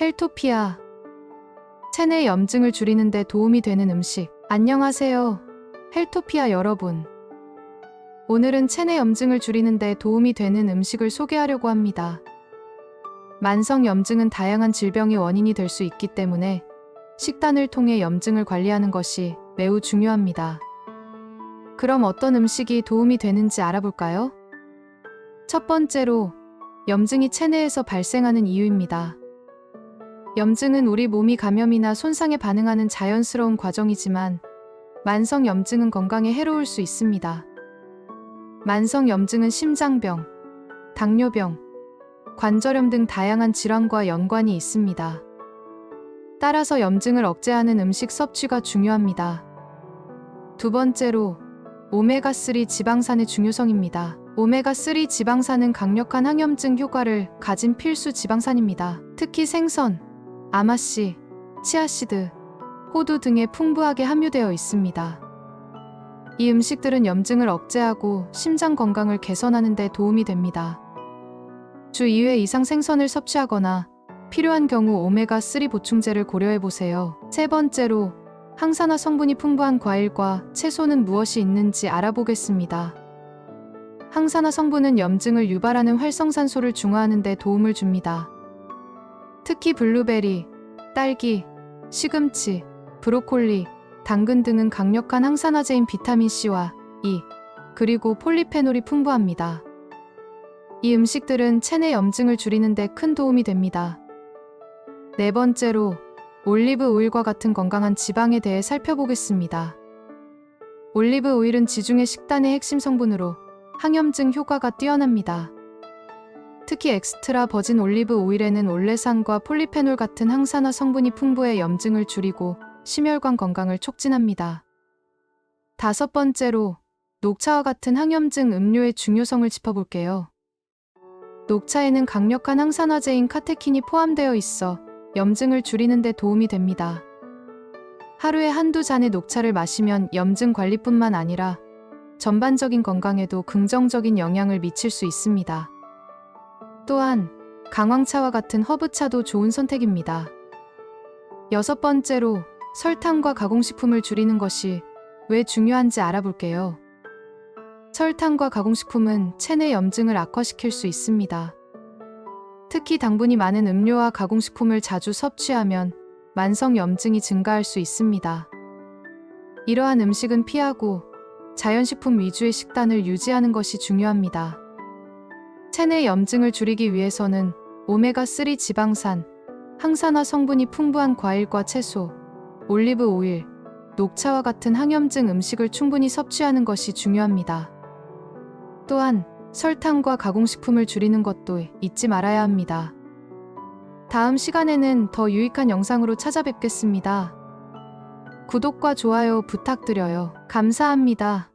헬토피아. 체내 염증을 줄이는 데 도움이 되는 음식. 안녕하세요. 헬토피아 여러분. 오늘은 체내 염증을 줄이는 데 도움이 되는 음식을 소개하려고 합니다. 만성 염증은 다양한 질병의 원인이 될 수 있기 때문에 식단을 통해 염증을 관리하는 것이 매우 중요합니다. 그럼 어떤 음식이 도움이 되는지 알아볼까요? 첫 번째로 염증이 체내에서 발생하는 이유입니다. 염증은 우리 몸이 감염이나 손상에 반응하는 자연스러운 과정이지만 만성 염증은 건강에 해로울 수 있습니다. 만성 염증은 심장병, 당뇨병, 관절염 등 다양한 질환과 연관이 있습니다. 따라서 염증을 억제하는 음식 섭취가 중요합니다. 두 번째로 오메가3 지방산의 중요성입니다. 오메가3 지방산은 강력한 항염증 효과를 가진 필수 지방산입니다. 특히 생선, 아마씨, 치아씨드, 호두 등에 풍부하게 함유되어 있습니다. 이 음식들은 염증을 억제하고 심장 건강을 개선하는 데 도움이 됩니다. 주 2회 이상 생선을 섭취하거나 필요한 경우 오메가3 보충제를 고려해 보세요. 세 번째로 항산화 성분이 풍부한 과일과 채소는 무엇이 있는지 알아보겠습니다. 항산화 성분은 염증을 유발하는 활성산소를 중화하는 데 도움을 줍니다. 특히 블루베리, 딸기, 시금치, 브로콜리, 당근 등은 강력한 항산화제인 비타민 C와 E, 그리고 폴리페놀이 풍부합니다. 이 음식들은 체내 염증을 줄이는 데 큰 도움이 됩니다. 네 번째로 올리브 오일과 같은 건강한 지방에 대해 살펴보겠습니다. 올리브 오일은 지중해 식단의 핵심 성분으로 항염증 효과가 뛰어납니다. 특히 엑스트라 버진 올리브 오일에는 올레산과 폴리페놀 같은 항산화 성분이 풍부해 염증을 줄이고 심혈관 건강을 촉진합니다. 다섯 번째로 녹차와 같은 항염증 음료의 중요성을 짚어볼게요. 녹차에는 강력한 항산화제인 카테킨이 포함되어 있어 염증을 줄이는 데 도움이 됩니다. 하루에 한두 잔의 녹차를 마시면 염증 관리뿐만 아니라 전반적인 건강에도 긍정적인 영향을 미칠 수 있습니다. 또한 강황차와 같은 허브차도 좋은 선택입니다. 여섯 번째로 설탕과 가공식품을 줄이는 것이 왜 중요한지 알아볼게요. 설탕과 가공식품은 체내 염증을 악화시킬 수 있습니다. 특히 당분이 많은 음료와 가공식품을 자주 섭취하면 만성 염증이 증가할 수 있습니다. 이러한 음식은 피하고 자연식품 위주의 식단을 유지하는 것이 중요합니다. 체내 염증을 줄이기 위해서는 오메가3 지방산, 항산화 성분이 풍부한 과일과 채소, 올리브 오일, 녹차와 같은 항염증 음식을 충분히 섭취하는 것이 중요합니다. 또한 설탕과 가공식품을 줄이는 것도 잊지 말아야 합니다. 다음 시간에는 더 유익한 영상으로 찾아뵙겠습니다. 구독과 좋아요 부탁드려요. 감사합니다.